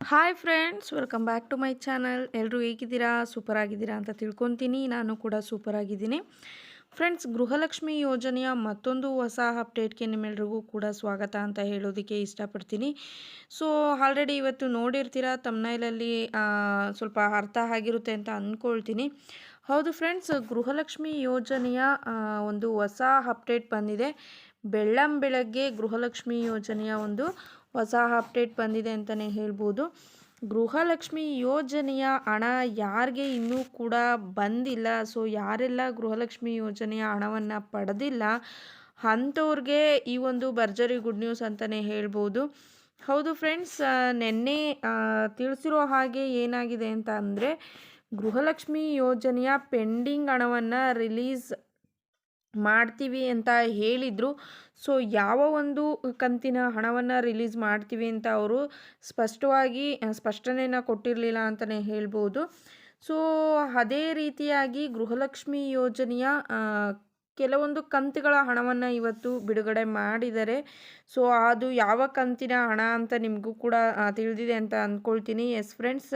Hi friends welcome back to my channel ಎಲ್ಲರೂ ಹೇಗಿದ್ದೀರಾ? Super ಆಗಿದ್ದೀರಾ ಅಂತ ತಿಳ್ಕೊತೀನಿ. ನಾನು ಕೂಡ ಸೂಪರ್ ಆಗಿದ್ದೀನಿ ಫ್ರೆಂಡ್ಸ್ ಗೃಹಲಕ್ಷ್ಮಿ ಯೋಜನೆಯ ಮತ್ತೊಂದು ಹೊಸ ಅಪ್ಡೇಟ್ಗೆ ನಿಮ್ಮೆಲ್ರಿಗೂ ಕೂಡ ಸ್ವಾಗತ ಅಂತ ಹೇಳೋದಕ್ಕೆ ಇಷ್ಟಪಡ್ತೀನಿ. ಸೊ ಆಲ್ರೆಡಿ ಇವತ್ತು ನೋಡಿರ್ತೀರ ತಮ್ಮನೈಲಲ್ಲಿ ಸ್ವಲ್ಪ ಅರ್ಥ ಆಗಿರುತ್ತೆ ಅಂತ ಅಂದ್ಕೊಳ್ತೀನಿ ಹೌದು ಫ್ರೆಂಡ್ಸ್, ಗೃಹಲಕ್ಷ್ಮಿ ಯೋಜನೆಯ ಒಂದು ಹೊಸ ಅಪ್ಡೇಟ್ ಬಂದಿದೆ. ಬೆಳ್ಳಂ ಬೆಳಗ್ಗೆ ಗೃಹಲಕ್ಷ್ಮಿ ಯೋಜನೆಯ ಒಂದು ಹೊಸ ಅಪ್ಡೇಟ್ ಬಂದಿದೆ ಅಂತಲೇ ಹೇಳ್ಬೋದು. ಗೃಹಲಕ್ಷ್ಮಿ ಯೋಜನೆಯ ಹಣ ಯಾರಿಗೆ ಇನ್ನೂ ಕೂಡ ಬಂದಿಲ್ಲ. ಸೊ, ಯಾರೆಲ್ಲ ಗೃಹಲಕ್ಷ್ಮಿ ಯೋಜನೆಯ ಹಣವನ್ನು ಪಡೆದಿಲ್ಲ, ಅಂಥವ್ರಿಗೆ ಈ ಒಂದು ಭರ್ಜರಿ ಗುಡ್ ನ್ಯೂಸ್ ಅಂತಲೇ ಹೇಳ್ಬೋದು. ಹೌದು ಫ್ರೆಂಡ್ಸ್ ನಿನ್ನೆ ತಿಳಿಸಿರೋ ಹಾಗೆ ಏನಾಗಿದೆ ಅಂತ ಅಂದರೆ ಗೃಹಲಕ್ಷ್ಮಿ ಯೋಜನೆಯ ಪೆಂಡಿಂಗ್ ಹಣವನ್ನು ರಿಲೀಸ್ ಮಾಡ್ತೀವಿ ಅಂತ ಹೇಳಿದರು. ಸೊ, ಯಾವ ಒಂದು ಕಂತಿನ ಹಣವನ್ನು ರಿಲೀಸ್ ಮಾಡ್ತೀವಿ ಅಂತ ಅವರು ಸ್ಪಷ್ಟವಾಗಿ ಸ್ಪಷ್ಟನೆಯನ್ನು ಕೊಟ್ಟಿರಲಿಲ್ಲ ಅಂತಲೇ ಹೇಳ್ಬೋದು. ಸೊ, ಅದೇ ರೀತಿಯಾಗಿ ಗೃಹಲಕ್ಷ್ಮಿ ಯೋಜನೆಯ ಕೆಲವೊಂದು ಕಂತುಗಳ ಹಣವನ್ನು ಇವತ್ತು ಬಿಡುಗಡೆ ಮಾಡಿದ್ದಾರೆ. ಸೊ, ಅದು ಯಾವ ಕಂತಿನ ಹಣ ಅಂತ ನಿಮಗೂ ಕೂಡ ತಿಳಿದಿದೆ ಅಂತ ಅಂದ್ಕೊಳ್ತೀನಿ. ಎಸ್ ಫ್ರೆಂಡ್ಸ್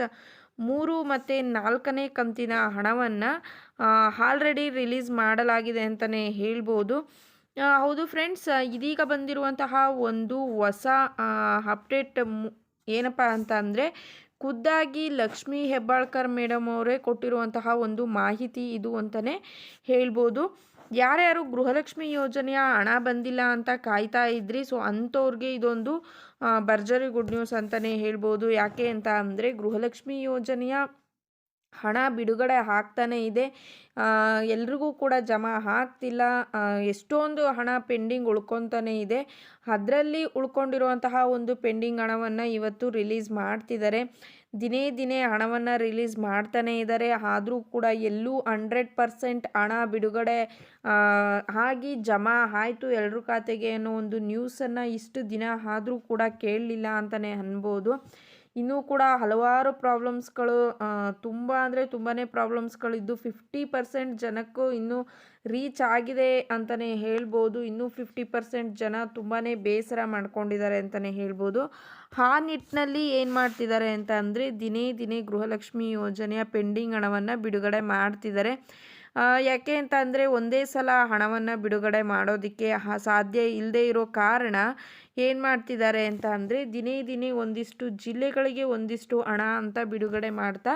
ಮೂರು ಮತ್ತು ನಾಲ್ಕನೇ ಕಂತಿನ ಹಣವನ್ನು ಆಲ್ರೆಡಿ ರಿಲೀಸ್ ಮಾಡಲಾಗಿದೆ ಅಂತಲೇ ಹೇಳ್ಬೋದು. ಹೌದು ಫ್ರೆಂಡ್ಸ್ ಇದೀಗ ಬಂದಿರುವಂತಹ ಒಂದು ಹೊಸ ಅಪ್ಡೇಟ್ ಏನಪ್ಪ ಅಂತ ಅಂದರೆ, ಖುದ್ದಾಗಿ ಲಕ್ಷ್ಮೀ ಹೆಬ್ಬಾಳ್ಕರ್ ಮೇಡಮ್ ಅವರೇ ಕೊಟ್ಟಿರುವಂತಹ ಒಂದು ಮಾಹಿತಿ ಇದು ಅಂತಲೇ ಹೇಳ್ಬೋದು. ಯಾರ್ಯಾರು ಗೃಹಲಕ್ಷ್ಮಿ ಯೋಜನೆಯ ಹಣ ಬಂದಿಲ್ಲ ಅಂತ ಕಾಯ್ತಾ ಇದ್ರಿ ಸೊ ಅಂಥವ್ರಿಗೆ ಇದೊಂದು ಭರ್ಜರಿ ಗುಡ್ ನ್ಯೂಸ್ ಅಂತಲೇ ಹೇಳ್ಬೋದು. ಯಾಕೆ ಅಂತ ಅಂದರೆ ಗೃಹಲಕ್ಷ್ಮಿ ಯೋಜನೆಯ ಹಣ ಬಿಡುಗಡೆ ಆಗ್ತಾನೇ ಇದೆ. ಎಲ್ರಿಗೂ ಕೂಡ ಜಮಾ ಆಗ್ತಿಲ್ಲ. ಎಷ್ಟೊಂದು ಹಣ ಪೆಂಡಿಂಗ್ ಉಳ್ಕೊತಾನೆ ಇದೆ. ಅದರಲ್ಲಿ ಉಳ್ಕೊಂಡಿರುವಂತಹ ಒಂದು ಪೆಂಡಿಂಗ್ ಹಣವನ್ನು ಇವತ್ತು ರಿಲೀಸ್ ಮಾಡ್ತಿದ್ದಾರೆ. ದಿನೇ ದಿನೇ ಹಣವನ್ನು ರಿಲೀಸ್ ಮಾಡ್ತಾನೇ ಇದ್ದಾರೆ ಆದರೂ ಕೂಡ ಎಲ್ಲೂ ಹಂಡ್ರೆಡ್ ಪರ್ಸೆಂಟ್ ಹಣ ಬಿಡುಗಡೆ ಆಗಿ ಜಮಾ ಆಯಿತು ಎಲ್ಲರ ಖಾತೆಗೆ ಅನ್ನೋ ಒಂದು ನ್ಯೂಸನ್ನು ಇಷ್ಟು ದಿನ ಆದರೂ ಕೂಡ ಕೇಳಲಿಲ್ಲ ಅಂತಲೇ ಅನ್ಬೋದು. ಇನ್ನೂ ಕೂಡ ಹಲವಾರು ಪ್ರಾಬ್ಲಮ್ಸ್ಗಳು ತುಂಬ ಅಂದರೆ ತುಂಬಾ ಪ್ರಾಬ್ಲಮ್ಸ್ಗಳಿದ್ದು ಫಿಫ್ಟಿ ಪರ್ಸೆಂಟ್ ಜನಕ್ಕೂ ಇನ್ನೂ ರೀಚ್ ಆಗಿದೆ ಅಂತಲೇ ಹೇಳ್ಬೋದು. ಇನ್ನೂ ಫಿಫ್ಟಿ ಪರ್ಸೆಂಟ್ ಜನ ತುಂಬಾ ಬೇಸರ ಮಾಡ್ಕೊಂಡಿದ್ದಾರೆ ಅಂತಲೇ ಹೇಳ್ಬೋದು. ಆ ನಿಟ್ಟಿನಲ್ಲಿ ಏನು ಮಾಡ್ತಿದ್ದಾರೆ ಅಂತ ಅಂದರೆ ದಿನೇ ದಿನೇ ಗೃಹಲಕ್ಷ್ಮಿ ಯೋಜನೆಯ ಪೆಂಡಿಂಗ್ ಹಣವನ್ನು ಬಿಡುಗಡೆ ಮಾಡ್ತಿದ್ದಾರೆ. ಯಾಕೆ ಅಂತ ಅಂದರೆ ಒಂದೇ ಸಲ ಹಣವನ್ನು ಬಿಡುಗಡೆ ಮಾಡೋದಕ್ಕೆ ಸಾಧ್ಯ ಇಲ್ಲದೆ ಇರೋ ಕಾರಣ ಏನು ಮಾಡ್ತಿದ್ದಾರೆ ಅಂತ ಅಂದರೆ ದಿನೇ ದಿನೇ ಒಂದಿಷ್ಟು ಜಿಲ್ಲೆಗಳಿಗೆ ಒಂದಿಷ್ಟು ಹಣ ಅಂತ ಬಿಡುಗಡೆ ಮಾಡ್ತಾ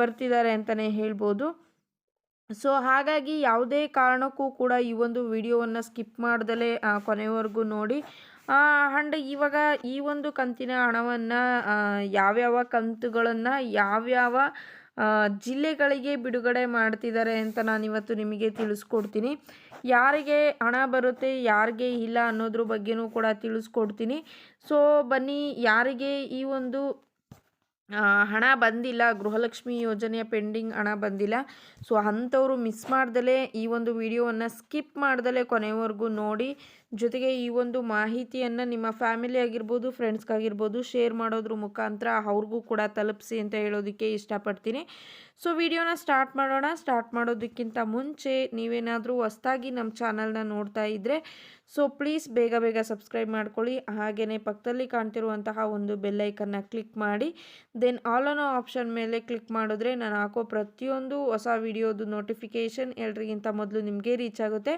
ಬರ್ತಿದ್ದಾರೆ ಅಂತಲೇ ಹೇಳ್ಬೋದು. ಸೊ ಹಾಗಾಗಿ ಯಾವುದೇ ಕಾರಣಕ್ಕೂ ಕೂಡ ಈ ಒಂದು ವಿಡಿಯೋವನ್ನು ಸ್ಕಿಪ್ ಮಾಡ್ದಲೇ ಕೊನೆವರೆಗೂ ನೋಡಿ. ಆ್ಯಂಡ್ ಇವಾಗ ಈ ಒಂದು ಕಂತಿನ ಹಣವನ್ನು ಯಾವ್ಯಾವ ಕಂತುಗಳನ್ನು, ಯಾವ್ಯಾವ ಜಿಲ್ಲೆಗಳಿಗೆ ಬಿಡುಗಡೆ ಮಾಡ್ತಿದ್ದಾರೆ ಅಂತ ನಾನಿವತ್ತು ನಿಮಗೆ ತಿಳಿಸ್ಕೊಡ್ತೀನಿ. ಯಾರಿಗೆ ಹಣ ಬರುತ್ತೆ, ಯಾರಿಗೆ ಇಲ್ಲ ಅನ್ನೋದ್ರ ಬಗ್ಗೆನೂ ಕೂಡ ತಿಳಿಸ್ಕೊಡ್ತೀನಿ. ಸೊ ಬನ್ನಿ, ಯಾರಿಗೆ ಈ ಒಂದು ಹಣ ಬಂದಿಲ್ಲ, ಗೃಹಲಕ್ಷ್ಮಿ ಯೋಜನೆಯ ಪೆಂಡಿಂಗ್ ಹಣ ಬಂದಿಲ್ಲ ಸೊ ಅಂಥವ್ರು ಮಿಸ್ ಮಾಡ್ದಲೇ ಈ ಒಂದು ವಿಡಿಯೋವನ್ನು ಸ್ಕಿಪ್ ಮಾಡ್ದಲೇ ಕೊನೆವರೆಗೂ ನೋಡಿ. ಜೊತೆಗೆ ಈ ಒಂದು ಮಾಹಿತಿಯನ್ನು ನಿಮ್ಮ ಫ್ಯಾಮಿಲಿ ಆಗಿರ್ಬೋದು ಫ್ರೆಂಡ್ಸ್ಗಾಗಿರ್ಬೋದು ಶೇರ್ ಮಾಡೋದ್ರ ಮುಖಾಂತರ ಅವ್ರಿಗೂ ಕೂಡ ತಲುಪಿಸಿ ಅಂತ ಹೇಳೋದಕ್ಕೆ ಇಷ್ಟಪಡ್ತೀನಿ. ಸೊ ವಿಡಿಯೋನ ಸ್ಟಾರ್ಟ್ ಮಾಡೋಣ. ಸ್ಟಾರ್ಟ್ ಮಾಡೋದಕ್ಕಿಂತ ಮುಂಚೆ ನೀವೇನಾದರೂ ಹೊಸ್ದಾಗಿ ನಮ್ಮ ಚಾನಲ್ನ ನೋಡ್ತಾ ಇದ್ದರೆ ಸೊ ಪ್ಲೀಸ್ ಬೇಗ ಬೇಗ ಸಬ್ಸ್ಕ್ರೈಬ್ ಮಾಡ್ಕೊಳ್ಳಿ. ಹಾಗೆಯೇ ಪಕ್ಕದಲ್ಲಿ ಕಾಣ್ತಿರುವಂತಹ ಒಂದು ಬೆಲ್ಲೈಕನ್ನ ಕ್ಲಿಕ್ ಮಾಡಿ. ದೆನ್ ಆಲ್ ಅನ್ನೋ ಆಪ್ಷನ್ ಮೇಲೆ ಕ್ಲಿಕ್ ಮಾಡಿದ್ರೆ ನಾನು ಹಾಕೋ ಪ್ರತಿಯೊಂದು ಹೊಸ ವಿಡಿಯೋದು ನೋಟಿಫಿಕೇಷನ್ ಎಲ್ರಿಗಿಂತ ಮೊದಲು ನಿಮಗೆ ರೀಚ್ ಆಗುತ್ತೆ.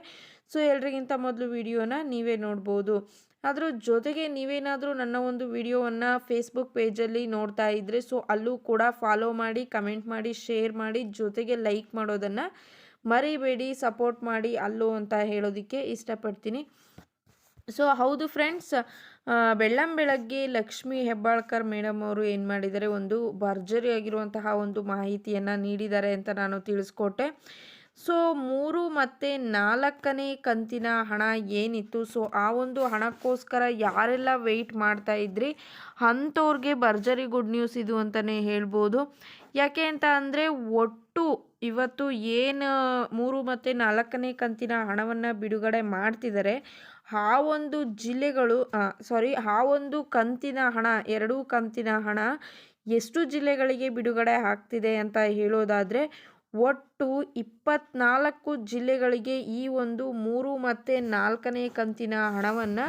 ಸೊ ಎಲ್ರಿಗಿಂತ ಮೊದಲು ವಿಡಿಯೋನ ನೀವೇ ನೋಡ್ಬೋದು. ಅದರ ಜೊತೆಗೆ ನೀವೇನಾದರೂ ನನ್ನ ಒಂದು ವಿಡಿಯೋವನ್ನು ಫೇಸ್ಬುಕ್ ಪೇಜಲ್ಲಿ ನೋಡ್ತಾ ಇದ್ದರೆ ಸೊ ಅಲ್ಲೂ ಕೂಡ ಫಾಲೋ ಮಾಡಿ ಕಮೆಂಟ್ ಮಾಡಿ ಶೇರ್ ಮಾಡಿ, ಜೊತೆಗೆ ಲೈಕ್ ಮಾಡೋದನ್ನು ಮರಿಬೇಡಿ ಸಪೋರ್ಟ್ ಮಾಡಿ ಅಲ್ಲೂ ಅಂತ ಹೇಳೋದಕ್ಕೆ ಇಷ್ಟಪಡ್ತೀನಿ. ಸೊ ಹೌದು ಫ್ರೆಂಡ್ಸ್ ಬೆಳ್ಳಂ ಬೆಳಗ್ಗೆ ಲಕ್ಷ್ಮಿ ಹೆಬ್ಬಾಳ್ಕರ್ ಮೇಡಮ್ ಅವರು ಏನು ಮಾಡಿದ್ದಾರೆ, ಒಂದು ಭರ್ಜರಿಯಾಗಿರುವಂತಹ ಒಂದು ಮಾಹಿತಿಯನ್ನು ನೀಡಿದ್ದಾರೆ ಅಂತ ನಾನು ತಿಳಿಸ್ಕೊಟ್ಟೆ. ಸೊ ಮೂರು ಮತ್ತು ನಾಲ್ಕನೇ ಕಂತಿನ ಹಣ ಏನಿತ್ತು? ಸೊ ಆ ಒಂದು ಹಣಕ್ಕೋಸ್ಕರ ಯಾರೆಲ್ಲ ವೆಯ್ಟ್ ಮಾಡ್ತಾ ಇದ್ರಿ? ಅಂಥವ್ರಿಗೆ ಭರ್ಜರಿ ಗುಡ್ ನ್ಯೂಸ್ ಇದು ಅಂತಲೇ ಹೇಳ್ಬೋದು. ಯಾಕೆ ಅಂತ ಅಂದರೆ ಒಟ್ಟು ಇವತ್ತು ಏನು, ಮೂರು ಮತ್ತು ನಾಲ್ಕನೇ ಕಂತಿನ ಹಣವನ್ನು ಬಿಡುಗಡೆ ಮಾಡ್ತಿದ್ದಾರೆ ಆ ಒಂದು ಜಿಲ್ಲೆಗಳು ಸಾರಿ ಆ ಒಂದು ಕಂತಿನ ಹಣ, ಎರಡೂ ಕಂತಿನ ಹಣ ಎಷ್ಟು ಜಿಲ್ಲೆಗಳಿಗೆ ಬಿಡುಗಡೆ ಆಗ್ತಿದೆ ಅಂತ ಹೇಳೋದಾದರೆ ಒಟ್ಟು ಇಪ್ಪತ್ನಾಲ್ಕು ಜಿಲ್ಲೆಗಳಿಗೆ ಈ ಒಂದು ಮೂರು ಮತ್ತು ನಾಲ್ಕನೇ ಕಂತಿನ ಹಣವನ್ನು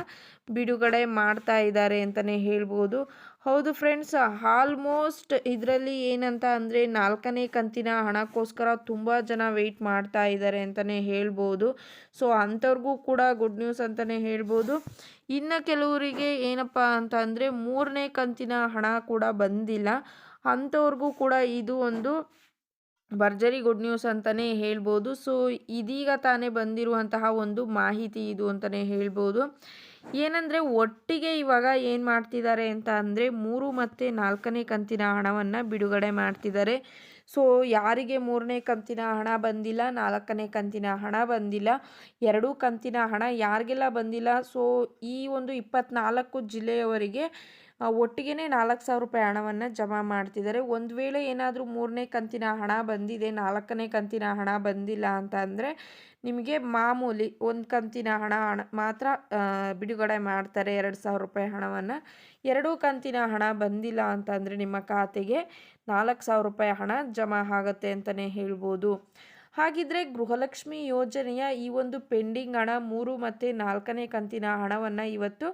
ಬಿಡುಗಡೆ ಮಾಡ್ತಾ ಇದ್ದಾರೆ ಅಂತಲೇ ಹೇಳ್ಬೋದು. ಹೌದು ಫ್ರೆಂಡ್ಸ್ ಆಲ್ಮೋಸ್ಟ್ ಇದರಲ್ಲಿ ಏನಂತ ಅಂದರೆ ನಾಲ್ಕನೇ ಕಂತಿನ ಹಣಕ್ಕೋಸ್ಕರ ತುಂಬ ಜನ ವೆಯ್ಟ್ ಮಾಡ್ತಾ ಇದ್ದಾರೆ ಅಂತಲೇ ಹೇಳ್ಬೋದು. ಸೊ ಅಂಥವ್ರಿಗೂ ಕೂಡ ಗುಡ್ ನ್ಯೂಸ್ ಅಂತಲೇ ಹೇಳ್ಬೋದು. ಇನ್ನು ಕೆಲವರಿಗೆ ಏನಪ್ಪ ಅಂತ ಅಂದರೆ ಮೂರನೇ ಕಂತಿನ ಹಣ ಕೂಡ ಬಂದಿಲ್ಲ. ಅಂಥವ್ರಿಗೂ ಕೂಡ ಇದು ಒಂದು ಭರ್ಜರಿ ಗುಡ್ ನ್ಯೂಸ್ ಅಂತಲೇ ಹೇಳ್ಬೋದು. ಸೊ, ಇದೀಗ ತಾನೇ ಬಂದಿರುವಂತಹ ಒಂದು ಮಾಹಿತಿ ಇದು ಅಂತಲೇ ಹೇಳ್ಬೋದು. ಏನಂದರೆ, ಒಟ್ಟಿಗೆ ಇವಾಗ ಏನು ಮಾಡ್ತಿದ್ದಾರೆ ಅಂತ ಅಂದರೆ, ಮೂರು ಮತ್ತು ನಾಲ್ಕನೇ ಕಂತಿನ ಹಣವನ್ನು ಬಿಡುಗಡೆ ಮಾಡ್ತಿದ್ದಾರೆ. ಸೊ, ಯಾರಿಗೆ ಮೂರನೇ ಕಂತಿನ ಹಣ ಬಂದಿಲ್ಲ, ನಾಲ್ಕನೇ ಕಂತಿನ ಹಣ ಬಂದಿಲ್ಲ, ಎರಡೂ ಕಂತಿನ ಹಣ ಯಾರಿಗೆಲ್ಲ ಬಂದಿಲ್ಲ, ಸೊ, ಈ ಒಂದು ಇಪ್ಪತ್ನಾಲ್ಕು ಜಿಲ್ಲೆಯವರಿಗೆ ಒಟ್ಟಿಗೆ ನಾಲ್ಕು ಸಾವಿರ ರೂಪಾಯಿ ಹಣವನ್ನು ಜಮಾ ಮಾಡ್ತಿದ್ದಾರೆ. ಒಂದು ವೇಳೆ ಏನಾದರೂ ಮೂರನೇ ಕಂತಿನ ಹಣ ಬಂದಿದೆ, ನಾಲ್ಕನೇ ಕಂತಿನ ಹಣ ಬಂದಿಲ್ಲ ಅಂತ ಅಂದರೆ ನಿಮಗೆ ಮಾಮೂಲಿ ಒಂದು ಕಂತಿನ ಹಣ ಹಣ ಮಾತ್ರ ಬಿಡುಗಡೆ ಮಾಡ್ತಾರೆ ಎರಡು ಸಾವಿರ ರೂಪಾಯಿ ಹಣವನ್ನು. ಎರಡೂ ಕಂತಿನ ಹಣ ಬಂದಿಲ್ಲ ಅಂತಂದರೆ ನಿಮ್ಮ ಖಾತೆಗೆ ನಾಲ್ಕು ಸಾವಿರ ರೂಪಾಯಿ ಹಣ ಜಮಾ ಆಗುತ್ತೆ ಅಂತಲೇ ಹೇಳ್ಬೋದು. ಹಾಗಿದ್ರೆ ಗೃಹಲಕ್ಷ್ಮಿ ಯೋಜನೆಯ ಈ ಒಂದು ಪೆಂಡಿಂಗ್ ಹಣ ಮೂರು ಮತ್ತು ನಾಲ್ಕನೇ ಕಂತಿನ ಹಣವನ್ನು ಇವತ್ತು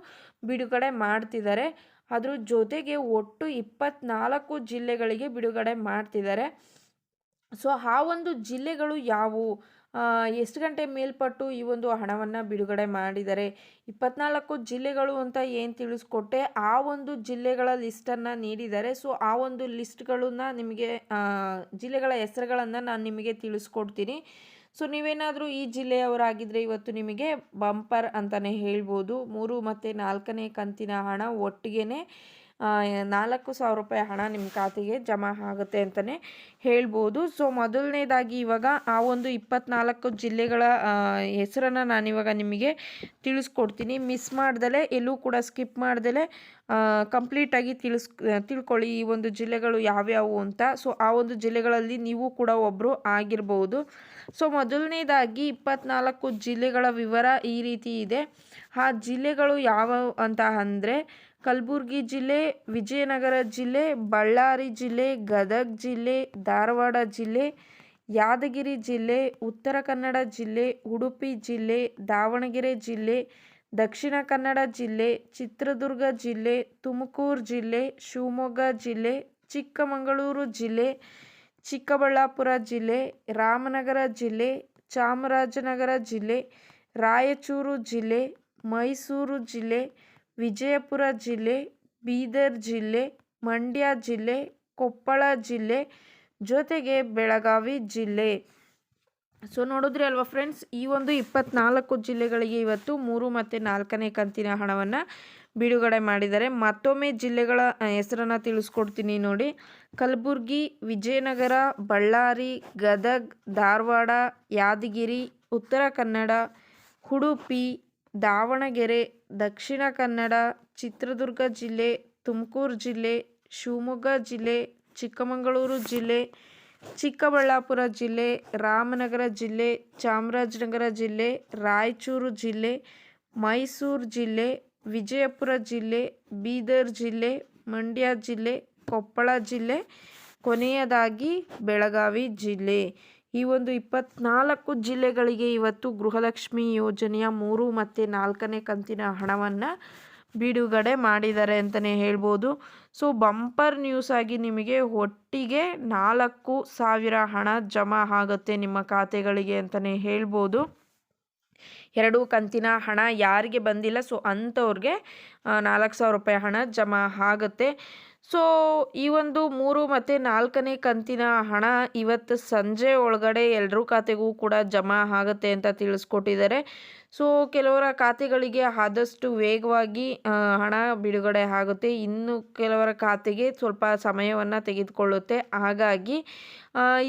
ಬಿಡುಗಡೆ ಮಾಡ್ತಿದ್ದಾರೆ. ಅದ್ರ ಜೊತೆಗೆ ಒಟ್ಟು ಇಪ್ಪತ್ನಾಲ್ಕು ಜಿಲ್ಲೆಗಳಿಗೆ ಬಿಡುಗಡೆ ಮಾಡ್ತಿದ್ದಾರೆ. ಸೊ, ಆ ಒಂದು ಜಿಲ್ಲೆಗಳು ಯಾವುವು? ಎಷ್ಟು ಗಂಟೆ ಮೇಲ್ಪಟ್ಟು ಈ ಒಂದು ಹಣವನ್ನು ಬಿಡುಗಡೆ ಮಾಡಿದ್ದಾರೆ ಇಪ್ಪತ್ನಾಲ್ಕು ಜಿಲ್ಲೆಗಳು ಅಂತ ಏನು ತಿಳಿಸ್ಕೊಟ್ಟೆ? ಆ ಒಂದು ಜಿಲ್ಲೆಗಳ ಲಿಸ್ಟನ್ನು ನೀಡಿದ್ದಾರೆ ಸೊ, ಆ ಒಂದು ಲಿಸ್ಟ್ಗಳನ್ನು ನಿಮಗೆ ಜಿಲ್ಲೆಗಳ ಹೆಸರುಗಳನ್ನು ನಾನು ನಿಮಗೆ ತಿಳಿಸ್ಕೊಡ್ತೀನಿ. ಸೊ ನೀವೇನಾದರೂ ಈ ಜಿಲ್ಲೆಯವರಾಗಿದ್ದರೆ ಇವತ್ತು ನಿಮಗೆ ಬಂಪರ್ ಅಂತಲೇ ಹೇಳ್ಬೋದು. ಮೂರು ಮತ್ತು ನಾಲ್ಕನೇ ಕಂತಿನ ಹಣ ಒಟ್ಟಿಗೆ ನಾಲ್ಕು ಸಾವಿರ ರೂಪಾಯಿ ಹಣ ನಿಮ್ಮ ಖಾತೆಗೆ ಜಮಾ ಆಗುತ್ತೆ ಅಂತಲೇ ಹೇಳ್ಬೋದು. ಸೊ ಮೊದಲನೇದಾಗಿ ಇವಾಗ ಆ ಒಂದು ಇಪ್ಪತ್ನಾಲ್ಕು ಜಿಲ್ಲೆಗಳ ಹೆಸರನ್ನು ನಾನಿವಾಗ ನಿಮಗೆ ತಿಳಿಸ್ಕೊಡ್ತೀನಿ. ಮಿಸ್ ಮಾಡ್ದಲೇ, ಎಲ್ಲೂ ಕೂಡ ಸ್ಕಿಪ್ ಮಾಡ್ದಲೇ ಕಂಪ್ಲೀಟಾಗಿ ತಿಳಿಸ್, ತಿಳ್ಕೊಳ್ಳಿ ಈ ಒಂದು ಜಿಲ್ಲೆಗಳು ಯಾವ್ಯಾವು ಅಂತ. ಸೊ ಆ ಒಂದು ಜಿಲ್ಲೆಗಳಲ್ಲಿ ನೀವು ಕೂಡ ಒಬ್ಬರು ಆಗಿರ್ಬೋದು. ಸೊ ಮೊದಲನೇದಾಗಿ ಇಪ್ಪತ್ನಾಲ್ಕು ಜಿಲ್ಲೆಗಳ ವಿವರ ಈ ರೀತಿ ಇದೆ. ಆ ಜಿಲ್ಲೆಗಳು ಯಾವ ಅಂತ ಅಂದರೆ ಕಲಬುರ್ಗಿ ಜಿಲ್ಲೆ, ವಿಜಯನಗರ ಜಿಲ್ಲೆ, ಬಳ್ಳಾರಿ ಜಿಲ್ಲೆ, ಗದಗ ಜಿಲ್ಲೆ, ಧಾರವಾಡ ಜಿಲ್ಲೆ, ಯಾದಗಿರಿ ಜಿಲ್ಲೆ, ಉತ್ತರ ಕನ್ನಡ ಜಿಲ್ಲೆ, ಉಡುಪಿ ಜಿಲ್ಲೆ, ದಾವಣಗೆರೆ ಜಿಲ್ಲೆ, ದಕ್ಷಿಣ ಕನ್ನಡ ಜಿಲ್ಲೆ, ಚಿತ್ರದುರ್ಗ ಜಿಲ್ಲೆ, ತುಮಕೂರು ಜಿಲ್ಲೆ, ಶಿವಮೊಗ್ಗ ಜಿಲ್ಲೆ, ಚಿಕ್ಕಮಗಳೂರು ಜಿಲ್ಲೆ, ಚಿಕ್ಕಬಳ್ಳಾಪುರ ಜಿಲ್ಲೆ, ರಾಮನಗರ ಜಿಲ್ಲೆ, ಚಾಮರಾಜನಗರ ಜಿಲ್ಲೆ, ರಾಯಚೂರು ಜಿಲ್ಲೆ, ಮೈಸೂರು ಜಿಲ್ಲೆ ವಿಜಯಪುರ ಜಿಲ್ಲೆ, ಬೀದರ್ ಜಿಲ್ಲೆ, ಮಂಡ್ಯ ಜಿಲ್ಲೆ, ಕೊಪ್ಪಳ ಜಿಲ್ಲೆ ಜೊತೆಗೆ ಬೆಳಗಾವಿ ಜಿಲ್ಲೆ. ಸೊ ನೋಡಿದ್ರಿ ಅಲ್ವಾ ಫ್ರೆಂಡ್ಸ್ ಈ ಒಂದು ಇಪ್ಪತ್ನಾಲ್ಕು ಜಿಲ್ಲೆಗಳಿಗೆ ಇವತ್ತು ಮೂರು ಮತ್ತು ನಾಲ್ಕನೇ ಕಂತಿನ ಹಣವನ್ನು ಬಿಡುಗಡೆ ಮಾಡಿದ್ದಾರೆ. ಮತ್ತೊಮ್ಮೆ ಜಿಲ್ಲೆಗಳ ಹೆಸರನ್ನು ತಿಳಿಸ್ಕೊಡ್ತೀನಿ ನೋಡಿ. ಕಲಬುರ್ಗಿ, ವಿಜಯನಗರ, ಬಳ್ಳಾರಿ, ಗದಗ್, ಧಾರವಾಡ, ಯಾದಗಿರಿ, ಉತ್ತರ ಕನ್ನಡ, ಉಡುಪಿ, ದಾವಣಗೆರೆ ದಕ್ಷಿಣ ಕನ್ನಡ, ಚಿತ್ರದುರ್ಗ ಜಿಲ್ಲೆ, ತುಮಕೂರು ಜಿಲ್ಲೆ, ಶಿವಮೊಗ್ಗ ಜಿಲ್ಲೆ, ಚಿಕ್ಕಮಗಳೂರು ಜಿಲ್ಲೆ, ಚಿಕ್ಕಬಳ್ಳಾಪುರ ಜಿಲ್ಲೆ, ರಾಮನಗರ ಜಿಲ್ಲೆ, ಚಾಮರಾಜನಗರ ಜಿಲ್ಲೆ, ರಾಯಚೂರು ಜಿಲ್ಲೆ, ಮೈಸೂರು ಜಿಲ್ಲೆ, ವಿಜಯಪುರ ಜಿಲ್ಲೆ, ಬೀದರ್ ಜಿಲ್ಲೆ, ಮಂಡ್ಯ ಜಿಲ್ಲೆ, ಕೊಪ್ಪಳ ಜಿಲ್ಲೆ, ಕೊನೆಯದಾಗಿ ಬೆಳಗಾವಿ ಜಿಲ್ಲೆ. ಈ ಒಂದು ಇಪ್ಪತ್ನಾಲ್ಕು ಜಿಲ್ಲೆಗಳಿಗೆ ಇವತ್ತು ಗೃಹಲಕ್ಷ್ಮಿ ಯೋಜನೆಯ ಮೂರು ಮತ್ತು ನಾಲ್ಕನೇ ಕಂತಿನ ಹಣವನ್ನು ಬಿಡುಗಡೆ ಮಾಡಿದ್ದಾರೆ ಅಂತಲೇ ಹೇಳ್ಬೋದು. ಸೊ, ಬಂಪರ್ ನ್ಯೂಸ್ ಆಗಿ ನಿಮಗೆ ಒಟ್ಟಿಗೆ ನಾಲ್ಕು ಸಾವಿರ ಹಣ ಜಮಾ ಆಗುತ್ತೆ ನಿಮ್ಮ ಖಾತೆಗಳಿಗೆ ಅಂತಲೇ ಹೇಳ್ಬೋದು. ಎರಡು ಕಂತಿನ ಹಣ ಯಾರಿಗೆ ಬಂದಿಲ್ಲ, ಸೊ, ಅಂಥವ್ರಿಗೆ ನಾಲ್ಕು ಸಾವಿರ ರೂಪಾಯಿ ಹಣ ಜಮಾ ಆಗುತ್ತೆ. ಸೊ ಈ ಒಂದು ಮೂರು ಮತ್ತು ನಾಲ್ಕನೇ ಕಂತಿನ ಹಣ ಇವತ್ತು ಸಂಜೆ ಒಳಗಡೆ ಎಲ್ಲರೂ ಖಾತೆಗೂ ಕೂಡ ಜಮಾ ಆಗುತ್ತೆ ಅಂತ ತಿಳಿಸ್ಕೊಟ್ಟಿದ್ದಾರೆ. ಸೊ ಕೆಲವರ ಖಾತೆಗಳಿಗೆ ಆದಷ್ಟು ವೇಗವಾಗಿ ಹಣ ಬಿಡುಗಡೆ ಆಗುತ್ತೆ. ಇನ್ನು ಕೆಲವರ ಖಾತೆಗೆ ಸ್ವಲ್ಪ ಸಮಯವನ್ನು ತೆಗೆದುಕೊಳ್ಳುತ್ತೆ. ಹಾಗಾಗಿ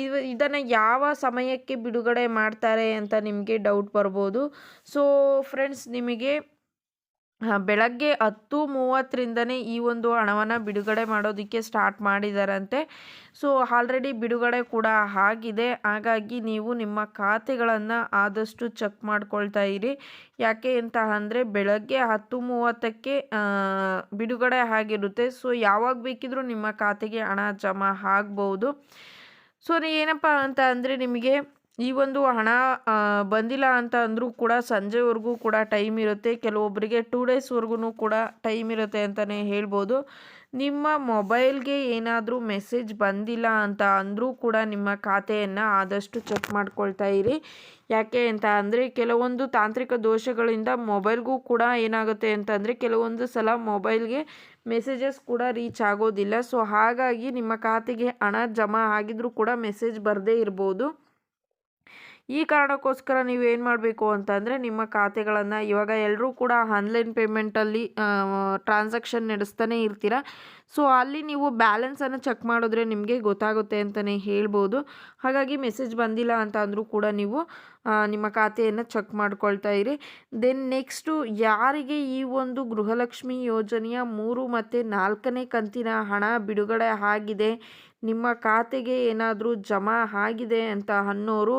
ಇವ, ಇದನ್ನು ಯಾವ ಸಮಯಕ್ಕೆ ಬಿಡುಗಡೆ ಮಾಡ್ತಾರೆ ಅಂತ ನಿಮಗೆ ಡೌಟ್ ಬರ್ಬೋದು. ಸೊ ಫ್ರೆಂಡ್ಸ್ ನಿಮಗೆ ಬೆಳಗ್ಗೆ ಹತ್ತು ಮೂವತ್ತರಿಂದನೇ ಈ ಒಂದು ಹಣವನ್ನು ಬಿಡುಗಡೆ ಮಾಡೋದಕ್ಕೆ ಸ್ಟಾರ್ಟ್ ಮಾಡಿದಾರಂತೆ. ಸೊ ಆಲ್ರೆಡಿ ಬಿಡುಗಡೆ ಕೂಡ ಆಗಿದೆ. ಹಾಗಾಗಿ ನೀವು ನಿಮ್ಮ ಖಾತೆಗಳನ್ನು ಆದಷ್ಟು ಚೆಕ್ ಮಾಡ್ಕೊಳ್ತಾ ಇರಿ. ಯಾಕೆ ಅಂತ ಅಂದರೆ ಬೆಳಗ್ಗೆ ಹತ್ತು ಮೂವತ್ತಕ್ಕೆ ಬಿಡುಗಡೆ ಆಗಿರುತ್ತೆ. ಸೊ ಯಾವಾಗ ಬೇಕಿದ್ರೂ ನಿಮ್ಮ ಖಾತೆಗೆ ಹಣ ಜಮಾ ಆಗ್ಬೋದು. ಸೊ ಏನಪ್ಪ ಅಂತ ಅಂದರೆ ನಿಮಗೆ ಈ ಒಂದು ಹಣ ಬಂದಿಲ್ಲ ಅಂತ ಅಂದರೂ ಕೂಡ ಸಂಜೆವರೆಗೂ ಕೂಡ ಟೈಮ್ ಇರುತ್ತೆ. ಕೆಲವೊಬ್ಬರಿಗೆ ಟೂ ಡೇಸ್ವರೆಗೂ ಕೂಡ ಟೈಮ್ ಇರುತ್ತೆ ಅಂತಲೇ ಹೇಳ್ಬೋದು. ನಿಮ್ಮ ಮೊಬೈಲ್ಗೆ ಏನಾದರೂ ಮೆಸೇಜ್ ಬಂದಿಲ್ಲ ಅಂತ ಅಂದರೂ ಕೂಡ ನಿಮ್ಮ ಖಾತೆಯನ್ನು ಆದಷ್ಟು ಚೆಕ್ ಮಾಡ್ಕೊಳ್ತಾ ಇರಿ. ಯಾಕೆ ಅಂತ ಅಂದರೆ ಕೆಲವೊಂದು ತಾಂತ್ರಿಕ ದೋಷಗಳಿಂದ ಮೊಬೈಲ್ಗೂ ಕೂಡ ಏನಾಗುತ್ತೆ ಅಂತಂದರೆ ಕೆಲವೊಂದು ಸಲ ಮೊಬೈಲ್ಗೆ ಮೆಸೇಜಸ್ ಕೂಡ ರೀಚ್ ಆಗೋದಿಲ್ಲ. ಸೊ, ಹಾಗಾಗಿ ನಿಮ್ಮ ಖಾತೆಗೆ ಹಣ ಜಮಾ ಆಗಿದ್ರೂ ಕೂಡ ಮೆಸೇಜ್ ಬರದೇ ಇರ್ಬೋದು. ಈ ಕಾರಣಕ್ಕೋಸ್ಕರ ನೀವು ಏನು ಮಾಡಬೇಕು ಅಂತಂದರೆ ನಿಮ್ಮ ಖಾತೆಗಳನ್ನು ಇವಾಗ ಎಲ್ಲರೂ ಕೂಡ ಆನ್ಲೈನ್ ಪೇಮೆಂಟಲ್ಲಿ ಟ್ರಾನ್ಸಾಕ್ಷನ್ ನಡೆಸ್ತಾನೆ ಇರ್ತೀರ? ಸೊ ಅಲ್ಲಿ ನೀವು ಬ್ಯಾಲೆನ್ಸನ್ನು ಚೆಕ್ ಮಾಡಿದ್ರೆ ನಿಮಗೆ ಗೊತ್ತಾಗುತ್ತೆ ಅಂತಲೇ ಹೇಳ್ಬೋದು. ಹಾಗಾಗಿ ಮೆಸೇಜ್ ಬಂದಿಲ್ಲ ಅಂತ ಅಂದರೂ ಕೂಡ ನೀವು ನಿಮ್ಮ ಖಾತೆಯನ್ನು ಚೆಕ್ ಮಾಡ್ಕೊಳ್ತಾ ಇರಿ. ದೆನ್ ನೆಕ್ಸ್ಟು ಯಾರಿಗೆ ಈ ಒಂದು ಗೃಹಲಕ್ಷ್ಮಿ ಯೋಜನೆಯ ಮೂರು ಮತ್ತು ನಾಲ್ಕನೇ ಕಂತಿನ ಹಣ ಬಿಡುಗಡೆ ಆಗಿದೆ, ನಿಮ್ಮ ಖಾತೆಗೆ ಏನಾದರೂ ಜಮಾ ಆಗಿದೆ ಅಂತ ಅನ್ನೋರು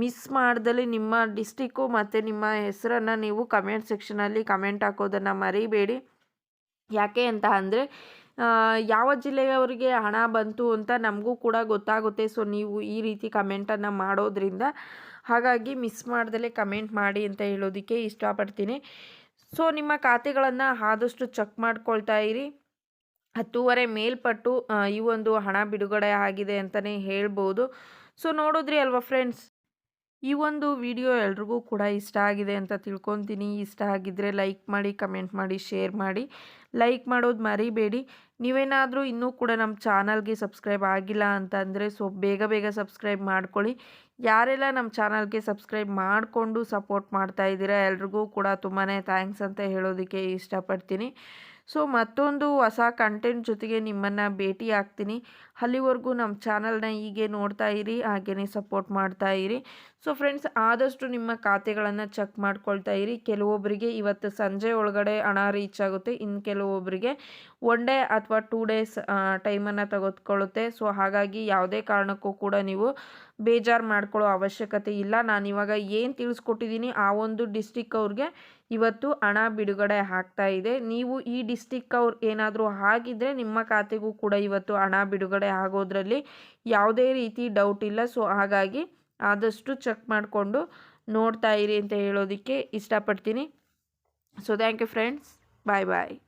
ಮಿಸ್ ಮಾಡ್ದಲ್ಲಿ ನಿಮ್ಮ ಡಿಸ್ಟಿಕ್ಕು ಮತ್ತು ನಿಮ್ಮ ಹೆಸರನ್ನು ನೀವು ಕಮೆಂಟ್ ಸೆಕ್ಷನಲ್ಲಿ ಕಮೆಂಟ್ ಹಾಕೋದನ್ನು ಮರಿಬೇಡಿ. ಯಾಕೆ ಅಂತ ಅಂದರೆ ಯಾವ ಜಿಲ್ಲೆಯವರಿಗೆ ಹಣ ಬಂತು ಅಂತ ನಮಗೂ ಕೂಡ ಗೊತ್ತಾಗುತ್ತೆ. ಸೊ ನೀವು ಈ ರೀತಿ ಕಮೆಂಟನ್ನು ಮಾಡೋದ್ರಿಂದ ಹಾಗಾಗಿ ಮಿಸ್ ಮಾಡ್ದಲೇ ಕಮೆಂಟ್ ಮಾಡಿ ಅಂತ ಹೇಳೋದಕ್ಕೆ ಇಷ್ಟಪಡ್ತೀನಿ. ಸೊ ನಿಮ್ಮ ಖಾತೆಗಳನ್ನು ಆದಷ್ಟು ಚೆಕ್ ಮಾಡ್ಕೊಳ್ತಾ ಇರಿ. ಹತ್ತೂವರೆ ಮೇಲ್ಪಟ್ಟು ಈ ಒಂದು ಹಣ ಬಿಡುಗಡೆ ಆಗಿದೆ ಅಂತಲೇ ಹೇಳ್ಬೋದು. ಸೊ ನೋಡಿದ್ರಿ ಅಲ್ವಾ ಫ್ರೆಂಡ್ಸ್ ಈ ಒಂದು ವಿಡಿಯೋ ಎಲ್ರಿಗೂ ಕೂಡ ಇಷ್ಟ ಆಗಿದೆ ಅಂತ ತಿಳ್ಕೊತೀನಿ. ಇಷ್ಟ ಆಗಿದ್ದರೆ ಲೈಕ್ ಮಾಡಿ, ಕಮೆಂಟ್ ಮಾಡಿ, ಶೇರ್ ಮಾಡಿ. ಲೈಕ್ ಮಾಡೋದು ಮರಿಬೇಡಿ. ನೀವೇನಾದರೂ ಇನ್ನೂ ಕೂಡ ನಮ್ಮ ಚಾನಲ್ಗೆ ಸಬ್ಸ್ಕ್ರೈಬ್ ಆಗಿಲ್ಲ ಅಂತಂದರೆ ಸೊ ಬೇಗ ಬೇಗ ಸಬ್ಸ್ಕ್ರೈಬ್ ಮಾಡ್ಕೊಳ್ಳಿ. ಯಾರೆಲ್ಲ ನಮ್ಮ ಚಾನಲ್ಗೆ ಸಬ್ಸ್ಕ್ರೈಬ್ ಮಾಡಿಕೊಂಡು ಸಪೋರ್ಟ್ ಮಾಡ್ತಾ ಇದ್ದೀರಾ ಎಲ್ರಿಗೂ ಕೂಡ ತುಂಬಾ ಥ್ಯಾಂಕ್ಸ್ ಅಂತ ಹೇಳೋದಕ್ಕೆ ಇಷ್ಟಪಡ್ತೀನಿ. ಸೊ ಮತ್ತೊಂದು ಹೊಸ ಕಂಟೆಂಟ್ ಜೊತೆಗೆ ನಿಮ್ಮನ್ನು ಭೇಟಿ ಆಗ್ತೀನಿ. ಅಲ್ಲಿವರೆಗೂ ನಮ್ಮ ಚಾನಲ್ನ ಹೀಗೆ ನೋಡ್ತಾ ಇರಿ ಹಾಗೇ ಸಪೋರ್ಟ್ ಮಾಡ್ತಾ ಇರಿ. ಸೊ ಫ್ರೆಂಡ್ಸ್ ಆದಷ್ಟು ನಿಮ್ಮ ಖಾತೆಗಳನ್ನು ಚೆಕ್ ಮಾಡ್ಕೊಳ್ತಾ ಇರಿ. ಕೆಲವೊಬ್ಬರಿಗೆ ಇವತ್ತು ಸಂಜೆ ಒಳಗಡೆ ಹಣ ರೀಚ್ ಆಗುತ್ತೆ. ಇನ್ನು ಕೆಲವೊಬ್ಬರಿಗೆ ಒನ್ ಡೇ ಅಥವಾ ಟೂ ಡೇಸ್ ಟೈಮನ್ನು ತೆಗೆದುಕೊಳ್ಳುತ್ತೆ. ಸೊ, ಹಾಗಾಗಿ ಯಾವುದೇ ಕಾರಣಕ್ಕೂ ಕೂಡ ನೀವು ಬೇಜಾರು ಮಾಡ್ಕೊಳ್ಳೋ ಅವಶ್ಯಕತೆ ಇಲ್ಲ. ನಾನು ಇವಾಗ ಏನು ತಿಳಿಸ್ಕೊಟ್ಟಿದ್ದೀನಿ, ಆ ಒಂದು ಡಿಸ್ಟಿಕ್ ಅವ್ರಿಗೆ ಇವತ್ತು ಹಣ ಬಿಡುಗಡೆ ಆಗ್ತಾ ಇದೆ. ನೀವು ಈ ಡಿಸ್ಟಿಕ್ ಅವ್ರು ಏನಾದರೂ ಆಗಿದ್ದರೆ ನಿಮ್ಮ ಖಾತೆಗೂ ಕೂಡ ಇವತ್ತು ಹಣ ಬಿಡುಗಡೆ ಆಗೋದ್ರಲ್ಲಿ ಯಾವುದೇ ರೀತಿ ಡೌಟ್ ಇಲ್ಲ. ಸೊ, ಹಾಗಾಗಿ ಆದಷ್ಟು ಚೆಕ್ ಮಾಡಿಕೊಂಡು ನೋಡ್ತಾ ಇರಿ ಅಂತ ಹೇಳೋದಕ್ಕೆ ಇಷ್ಟಪಡ್ತೀನಿ. So thank you friends bye bye